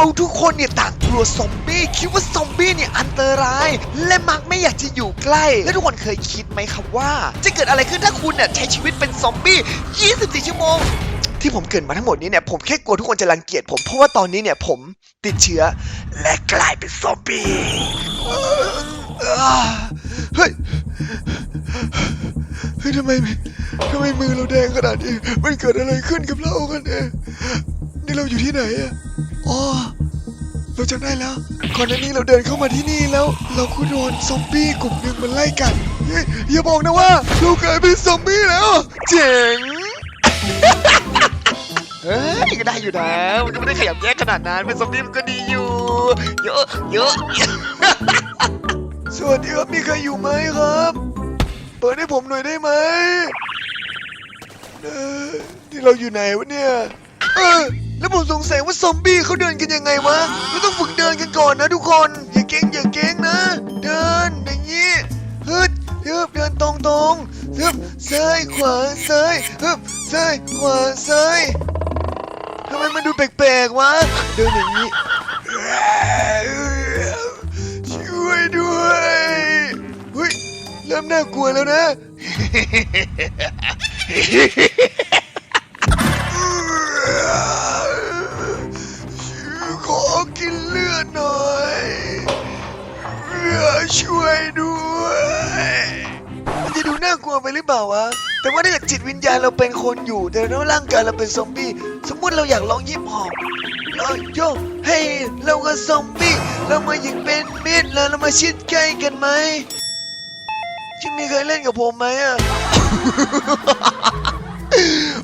เราทุกคนเนี่ยต่างกลัวซอมบี้คิดว่าซอมบี้เนี่ยอันตราย และมักไม่อยากจะอยู่ใกล้ และทุกคนเคยคิดไหมครับว่า จะเกิดอะไรขึ้นถ้าคุณเนี่ยใช้ชีวิตเป็นซอมบี้ 24 ชั่วโมงที่ผมเกรินมาทั้งหมดนี้เนี่ยผมแค่กลัวทุกคนจะรังเกียจผมเพราะว่าตอนนี้เนี่ยผมติดเชื้อและกลายเป็นซอมบี้เอ่อเอ่อเฮ้ยเฮ้ยทำไมทำไมมือเราแดงขนาดนี้มันเกิดอะไรขึ้นกับเรากันเนี่ยนี่เราอยู่ที่ไหนอะ อ๋อเราจำได้แล้วก่อนหน้านี้เราเดินเข้ามาที่นี่แล้ว เราก็โดนซอมบี้กลุ่มหนึ่งมันไล่กัดเฮ้ยอย่าบอกนะว่าเรากลายเป็นซอมบี้แล้ว เจ๋ง เฮ้ยก็ได้อยู่นะ มันก็ไม่ได้ขยับแยกขนาดนั้น เป็นซอมบี้มันก็ดีอยู่ เยอะเยอะสวัสดีครับมีใครอยู่ไหมครับ เปิดให้ผมหน่อยได้ไหมเออนี่เราอยู่ไหนวะเนี่ยเออ แล้วผมสงสัยว่าซอมบี้เขาเดินกันยังไงวะเราต้องฝึกเดินกันก่อนนะทุกคน อย่าเก่งอย่าเก่งนะ เดินอย่างนี้ฮึดฮึบเดินตรงตรงฮึบซ้ายขวาซ้ายฮึบซ้ายขวาซ้ายทำไมมันดูแปลกๆวะ เดินอย่างนี้ ช่วยด้วยเฮ้ยเริ่มน่ากลัวแล้วนะ หน่อยเลือช่วยด้วยมันจะดูน่ากลัวไปหรือเปล่าวะ แต่ว่าถ้าเกิดจิตวิญญาณเราเป็นคนอยู่ แต่แล้วร่างกายเราเป็นซอมบี้ สมมติเราอยากลองยิบหอบเราโยกให้เรากับซอมบี้ เรามายิงเป็นมิตรแล้วเรามาชิดใกล้กันไหมจะมีใครเล่นกับผมไหมอะ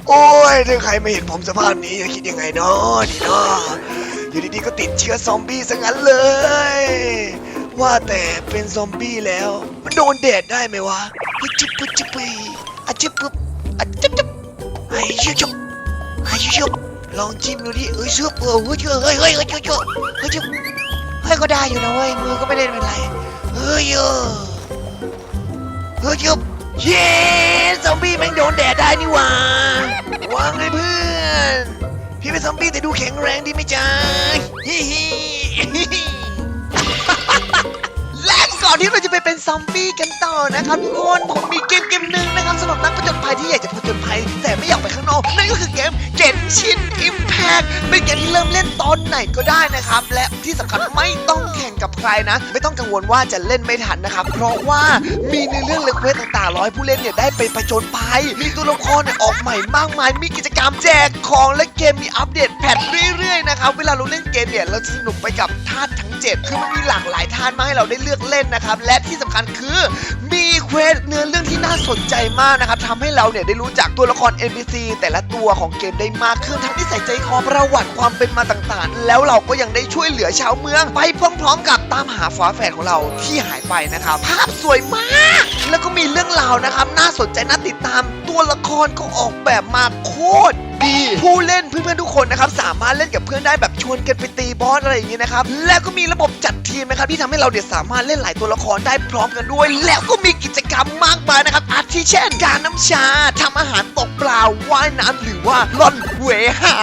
โอ้ยถ้าใครไม่เห็นผมสภาพนี้จะคิดยังไงเนาะดีเนาะ อยู่ดีๆก็ติดเชื้อซอมบี้ซะงั้นเลย ว่าแต่เป็นซอมบี้แล้ว มันโดนแดดได้ไหมวะฮึจิบปุ๊บจิบปีอะจิบปุ๊บอะจิบจิบไอ้ชิบชิบไอ้ชิบชิบลองจิ้มดูดิเอ้ยชิบเออเฮ้ยเฮ้ยเฮ้ยเฮ้ยเฮ้ยเฮ้ยเฮ้ยชิบเฮ้ยก็ได้อยู่นะเว้ยมือก็ไม่ได้เป็นไรเฮ้ยเออเฮ้ยชิบเย้ซอมบี้แม่งโดนแดดได้นี่หว่าว่าไงเพื่อน พี่เป็นซอมบี้แต่ดูแข็งแรงดีไหมจ๊ะฮิฮิฮิฮิและก่อนที่เราจะไปเป็นซอมบี้กันต่อนะครับทุกคนผมมีเกมเกมหนึ่งนะครับสำหรับนักผจญภัยที่อยากจะผจญภัยแต่ไม่อยากไปข้างนอกนั่นก็คือเกม กนชินอิมแพกเป็นเกมที่เริ่มเล่นตอนไหนก็ได้นะครับ และที่สำคัญไม่ต้องแข่งกับใครนะ ไม่ต้องกังวลว่าจะเล่นไม่ทันนะครับ เพราะว่ามีในเรื่องเลคเวสต่างๆร้อให้ผู้เล่นเนี่ยได้ไปผจญภัยมีตัวละครเนี่ยออกใหม่มากมาย มีกิจกรรมแจกของและเกมมีอัปเดตแพทเรื่อยๆนะครับ เวลาเราเล่นเกมเนี่ยเราจะสนุกไปกับธาทั้ง 7 คือมันมีหลากหลายธาตุมาให้เราได้เลือกเล่นนะครับ และที่สำคัญคือมีเควสเนื้อเรื่องที่น่าสนใจมากนะครับทำให้เราเนี่ยได้รู้จักตัวละคร NPC แต่ละตัวของเกมได้มากขึ้นทั้งที่ใส่ใจคอประวัติความเป็นมาต่างๆ แล้วเราก็ยังได้ช่วยเหลือชาวเมือง ไปพร้อมๆ กับตามหาฝาแฝดของเราที่หายไปนะครับ ภาพสวยมาก แล้วก็มีเรื่องราวนะครับ น่าสนใจน่าติดตาม ตัวละครก็ออกแบบมาโคตรดีผู้เล่นเพื่อนๆทุกคนนะครับสามารถเล่นกับเพื่อนได้แบบชวนกันไปตีบอสอะไรอย่างนี้นะครับแล้วก็มีระบบจัดทีมนะครับที่ทำให้เราเดี๋ยวสามารถเล่นหลายตัวละครได้พร้อมกันด้วย แล้วก็มีกิจกรรมมากมายนะครับอาทิเช่น การน้ำชาทำอาหารตกปลาว่ายน้ำหรือว่าล่อนเวหา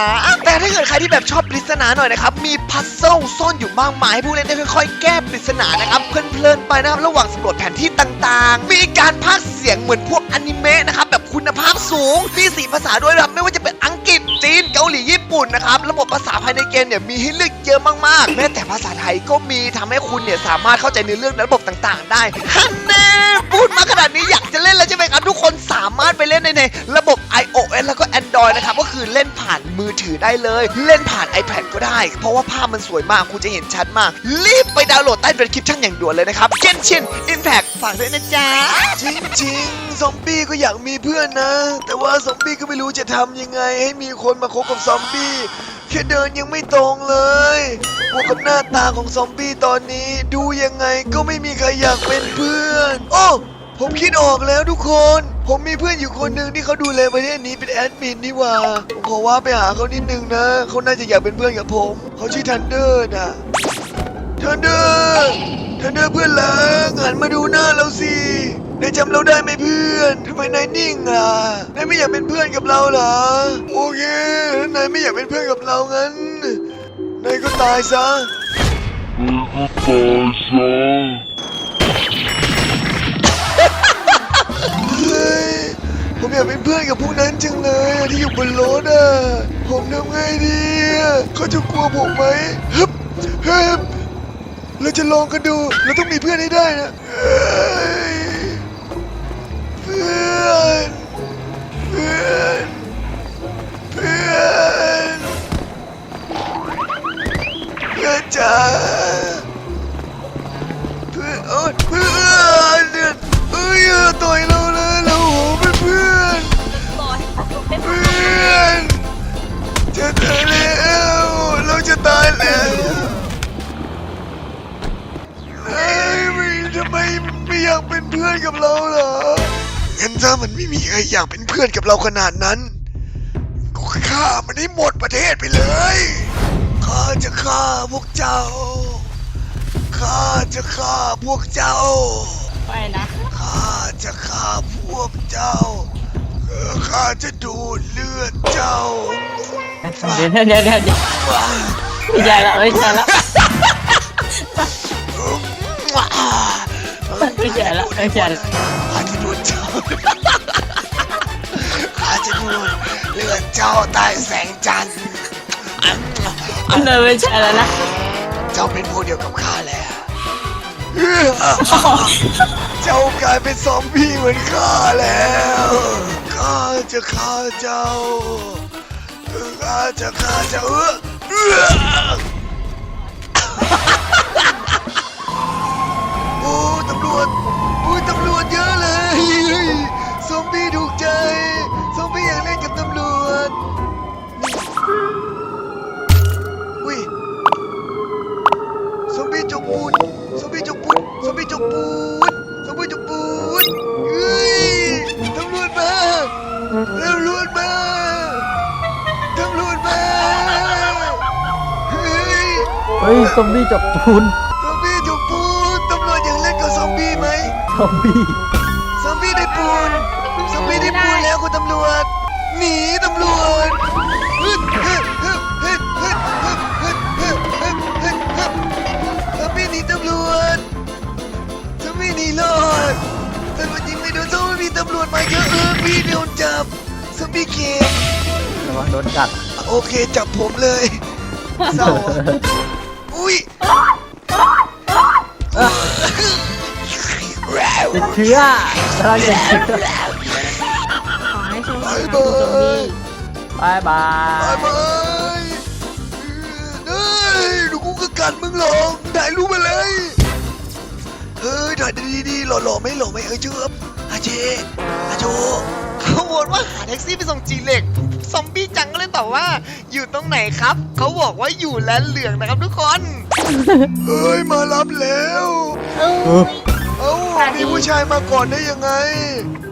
แต่ถ้าเกิดใครที่แบบชอบปริศนาหน่อยนะครับมีพัซเซิลซ่อนอยู่มากมายให้ผู้เล่นได้ค่อยๆ แก้ปริศนานะครับเพลินๆไปนะครับระหว่างสำรวจแผนที่ต่างๆ มีการพากเสียงเหมือนพวก อนิเมะนะครับแบบคุณภาพสูงมีสีภาษาด้วยนะครับไม่ว่าจะเป็นอังกฤษจีนเกาหลีญี่ปุ่นนะครับระบบภาษาภายในเกมเนี่ยมีให้เลือกเยอะมากๆ แม้แต่ภาษาไทยก็มีทำให้คุณเนี่ยสามารถเข้าใจในเรื่องและระบบต่าง ๆ ได้ฮัน พูดมาขนาดนี้อยากจะเล่นแล้วใช่ไหมครับทุกคนสามารถไปเล่นในในระบบ iOS แล้วก็ Android นะครับก็คือเล่นผ่านมือถือได้เลย เล่นผ่าน iPad ก็ได้ เพราะว่าภาพมันสวยมากคุณจะเห็นชัดมาก รีบไปดาวน์โหลดใต้เป็นคลิปชั่นอย่างด่วนเลยนะครับเกนชิน Impact ฝากด้วยนะจ๊ะ จริงๆ ซอมบี้ก็อยากมีเพื่อนนะ แต่ว่าซอมบี้ก็ไม่รู้จะทำยังไง ให้มีคนมาคบกับซอมบี้แค่เดินยังไม่ตรงเลยบวกกับหน้าตาของซอมบี้ตอนนี้ ดูยังไงก็ไม่มีใครอยากเป็นเพื่อนโอ้ผมคิดออกแล้วทุกคน ผมมีเพื่อนอยู่คนหนึ่งที่เขาดูแลประเทศนี้เป็นแอดมินนี่หว่าผมขอว่าไปหาเขานิดนึงนะ เขาน่าจะอยากเป็นเพื่อนกับผม เขาชื่อทันเดอร์นะทันเดอร์ทันเดอร์เพื่อนรักหันมาดูหน้าเราสินายจำเราได้ไหมเพื่อนทำไมนายนิ่งอะนายไม่อยากเป็นเพื่อนกับเราเหรอ โอเคนายไม่อยากเป็นเพื่อนกับเรางั้นนายก็ตายซะเอยากเป็นเพื่อนกับพวกนั้นจังเลยอะที่อยู่บนรถอะ ผมทำไงดีอะเขาจะกลัวผมไหมฮึบฮึบเราจะลองกันดู เราต้องมีเพื่อนให้ได้นะเฮ้ย อยากเป็นเพื่อนกับเราเหรองั้นถ้ามันไม่มีใครอยากเป็นเพื่อนกับเราขนาดนั้นก็ฆ่ามันให้หมดประเทศไปเลยข้าจะฆ่าพวกเจ้าข้าจะฆ่าพวกเจ้าไปนะข้าจะฆ่าพวกเจ้าเออข้าจะดูดเลือดเจ้าเดี๋ยวเดี๋ยวเดี๋ยวเดี๋ยวเดี๋ยวไม่ใช่ละไม่ใช่ละ ไม่ใช่ละไม่ใช่ละข้าจะดูดเจ้าข้าจะดูดเลือดเจ้าใต้แสงจันทร์อันนั้นไม่ใช่แล้วนะเจ้าเป็นพวกเดียวกับข้าแล้วเจ้ากลายเป็นซอมบี้เหมือนข้าแล้วข้าจะฆ่าเจ้าข้าจะฆ่าเจ้า มบี้ถูกใจ ซอมบี้อยากเล่นกับตำรวจ อุ้ย ซอมบี้จกปูน ซอมบี้จกปูน ซอมบี้จกปูน ซอมบี้จกปูนเฮ้ยตำรวจมาตำรวจมาตำรวจมา เฮ้ย เฮ้ย ซอมบี้จับปูน ซอมบี้ถูกปูน ตำรวจอยากเล่นกับซอมบี้ไหม ซอมบี้ ตำรวจมาเยอะเออพี่โดนจับซอมบี้เกมระวังโดนกัดโอเคจับผมเลยเศร้าอะอุ้ยติดเชื้อกำลังติดเชื้อขอให้โชคบาดียนะบาคุณซอมบี้บายบาบายยบายเฮ้ยดูกูก็กัดมึงหรอกถ่ายรูปมาเล ยเฮ้ยถ่ายดีๆหล่อๆไม่หล่อไม่เอ้ยเชื่อมอาเจอาโจเขาบอกว่าหาแท็กซี่ไปส่งจีเหล็ก ซอมบี้จังก็เลยตอบว่า อยู่ตรงไหนครับ เขาบอกว่าอยู่แลนเหลืองนะครับทุกคนเฮ้ยมารับแล้ว เอ้ยเอ้ามีผู้ชายมาก่อนได้ยังไง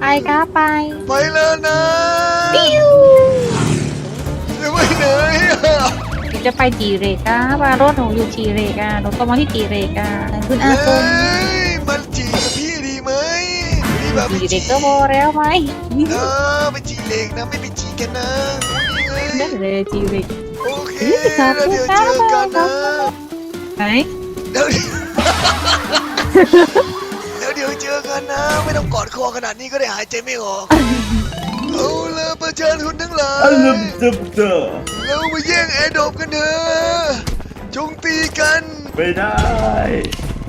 ไปก้าไปไปแล้วนะจะไปไหนอะจะไปจีเรกาว่ารถหนูอยู่จีเรกาหนูต้องมาที่จีเรกาคุณอาเฮ้คมย จีเรจีกก็พอแล้วไหมเออไปจีเล็กนะไม่ไปจีกันนะนี่ไงนั่นเลยจีเรกโอเคแล้วเดี๋ยวเจอกันนะไหนเดี๋ยวแล้วเดี๋ยวเจอกันนะ ไม่ต้องกอดคอขนาดนี้ก็ได้หายใจไม่ออกเอาละประชาชนทั้งหลายจับเจอเรามาแย่งแอร์ดรอปกันเถอะจงตีกัน ไม่ได้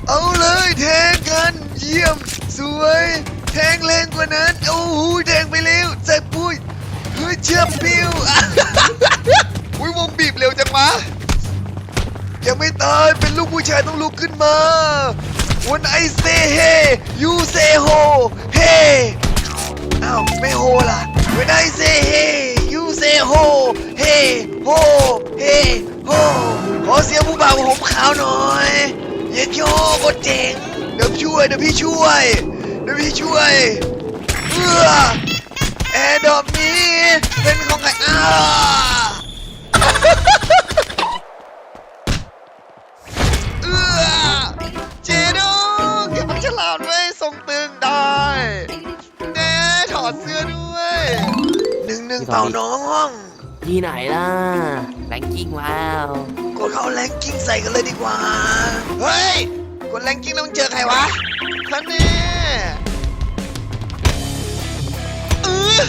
เอาเลยแทงกัน เยี่ยม สวย แทงแรงกว่านั้น โอ้โหแทงไปเร็วใส่ปุ้ยเฮ้ยเชื่อมปิ้วอุ้ยวงบีบเร็วจังวะยังไม่ตายเป็นลูกผู้ชายต้องลุกขึ้นมาวันไอเซเฮยูเซโฮเฮอ้าวไม่โฮล่ะวันไอเซเฮยูเซโฮเฮโฮเฮโฮขอเสียงผู้บ่าวผมขาวหน่อย เย็นโยโคตรเจ๋งเดี๋ยวช่วยเดี๋ยวพี่ช่วย ดี๋ยวพี่ช่วยเอื้อแอร์ดรอปนี้ เป็นของใครอ้าเอื้อเจโดเก็บมันฉลาดไว้ยทรงตึงได้แน่ถอดเสื้อด้วยหนึ่งหนึ่งเป่าน้องที่ไหนล่ะแรงกิ้งว้าวกกดเข้าแรงกิ้งใส่กันเลยดีกว่า เฮ้ย กดแรงกิ้งแล้วมึงเจอใครวะท่านนี่ ออ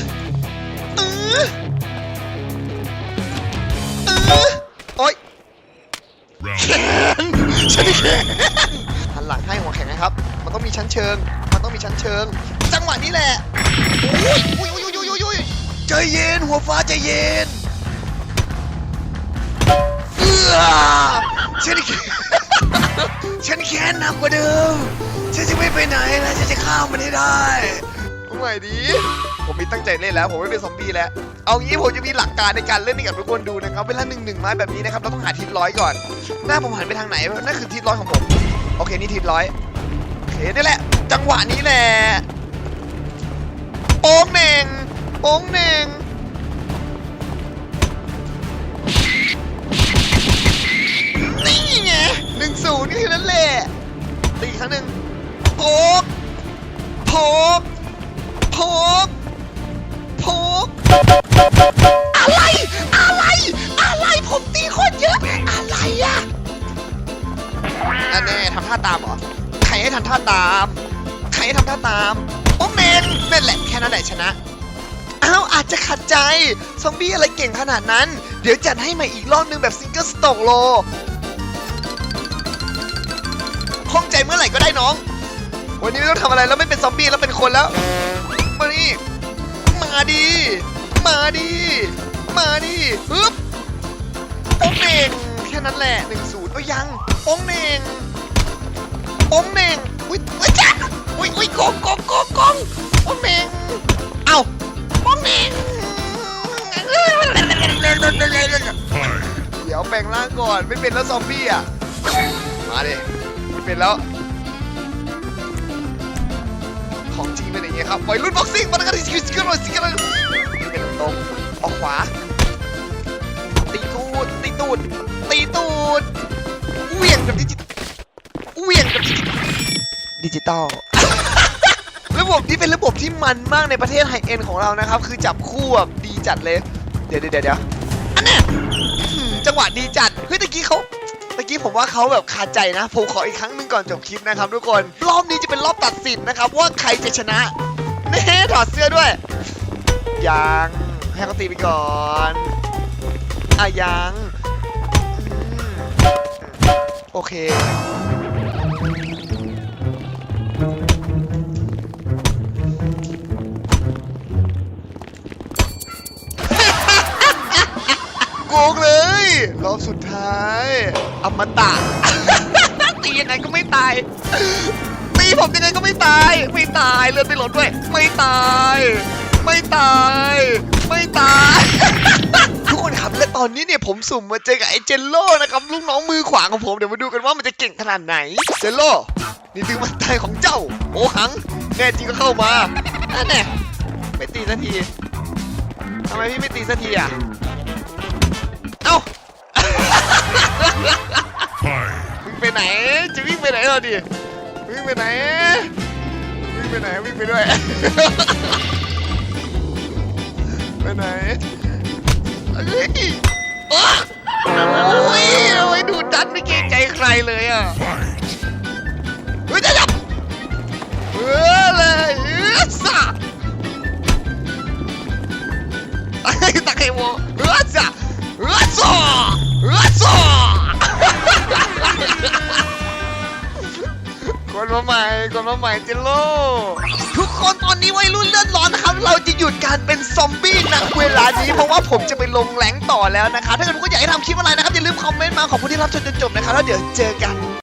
เออเออโอ๊ยแขนฉันแขนหันหลังให้หัวแข็งนะครับ มันต้องมีชั้นเชิง มันต้องมีชั้นเชิง จังหวะนี้แหละอุ้ยอุ้ยอุ้ยอุ้ยอุ้ยอุ้ยใจเย็นหัวฟ้าใจเย็นเอื้อฉันแขนฉันแขนหนักกว่าเดิม ฉันจะไม่ไปไหนแล้วฉันจะข้ามมันให้ได้เอาใหม่ดี ผมมีตั้งใจเล่นแล้ว ผมไม่เป็นซอมบี้แล้ว เอางี้ผมจะมีหลักการในการเล่นให้กับทุกคนดูนะครับ เวลาหนึ่งหนึ่งไม้แบบนี้นะครับ เราต้องหาทิศร้อยก่อน หน้าผมหันไปทางไหนนั่นคือทิศร้อยของผม โอเค นี่ทิศร้อยโอเคนี่แหละ จังหวะนี้แหละโป้งเหน่งโป้งเหน่งนี่ไงหนึ่งศูนย์นี่คือนั่นแหละตีครั้งหนึ่งโพกโพกโพกโพกอะไร อะไร อะไร ผมตีโคตรเยอะ อะไรอะอันแน่ทำท่าตามเหรอ ใครให้ทำท่าตาม ใครให้ทำท่าตาม โอ้เมนนั่นแหละแค่นั้นแหละชนะอ้าวอาจจะขัดใจ ซอมบี้อะไรเก่งขนาดนั้น เดี๋ยวจัดให้ใหม่อีกรอบนึงแบบซิงเกิลสโตกโลข้องใจเมื่อไหร่ก็ได้น้อง วันนี้ไม่ต้องทำอะไรแล้วไม่เป็นซอมบี้แล้วเป็นคนแล้ว ดี มาดี มาดีฮึบป้งเน่งแค่นั้นแหละหนึ่งศูนย์ก็ยังป้งเน่งป้งเน่งอุ้ยอุ้ยจ้าอุ้ยอุ้ยโกงโกงโกงกงป้งเน่งเอ้าป้งเน่งเดี๋ยวแปลงร่างก่อนไม่เป็นแล้วซอมบี้อะมาดิไม่เป็นแล้ว ของจริงเป็นอย่างเงี้ยครับวัยรุ่นบ็อกซิ่งมาแล้วกันที่สกิลสกิลสกิลนี่เป็นตรงออกขวา ตีตูดตีตูดตีตูดเวียงกับดิจิเวียงกับดิจิดิจิตอลระบบนี้เป็นระบบที่มันมากในประเทศไฮเอ็นของเรานะครับ คือจับคู่แบบดีจัดเลย เดี๋ยวเดี๋ยวเดี๋ยวอันเนี้ยอื้อหือจังหวะดีจัดเฮ้ยตะกี้เขา ตะกี้ผมว่าเขาแบบคาดใจนะ ผมขออีกครั้งหนึ่งก่อนจบคลิปนะครับทุกคน รอบนี้จะเป็นรอบตัดสินนะครับ ว่าใครจะชนะเน่ถอดเสื้อด้วย ยังให้เขาตีไปก่อนอะยังโอเคกงเลย รอบสุดท้าย อมตะ ตียังไงก็ไม่ตาย ตีผมยังไงก็ไม่ตาย ไม่ตายเลือดไม่ลดด้วย ไม่ตาย ไม่ตาย ไม่ตาย ทุกคนครับและตอนนี้เนี่ยผมสุ่มมาเจอกับไอ้เจนโล่นะครับลูกน้องมือขวาของผมเดี๋ยวมาดูกันว่ามันจะเก่งขนาดไหน เจนโล่นี่ดึงมันใจของเจ้าโอหัง แน่จริงก็เข้ามานั่นแน่ไม่ตีสักทีทำไมพี่ไม่ตีสักทีอะ วิ่งไปไหน จะวิ่งไปไหนเราดิ วิ่งไปไหน วิ่งไปไหน วิ่งไปด้วย ไปไหนเฮ้ยโอ้โอ้ยทำไมดูดันไม่เกรงใจใครเลยอะเฮ้ยจะจับเออเลยเออสาไอ้ตะไคร้ มาใหม่คนมาใหม่เจนโลทุกคนตอนนี้วัยรุ่นเลือดร้อนนะครับ เราจะหยุดการเป็นซอมบี้นะเวลานี้เพราะว่าผมจะไปลงแหลงต่อแล้วนะคะ ถ้าเกิดทุกคนอยากให้ทำคลิปอะไรนะครับอย่าลืมคอมเมนต์มาขอบคุณที่รับชมจนจบนะครับแล้วเดี๋ยวเจอกัน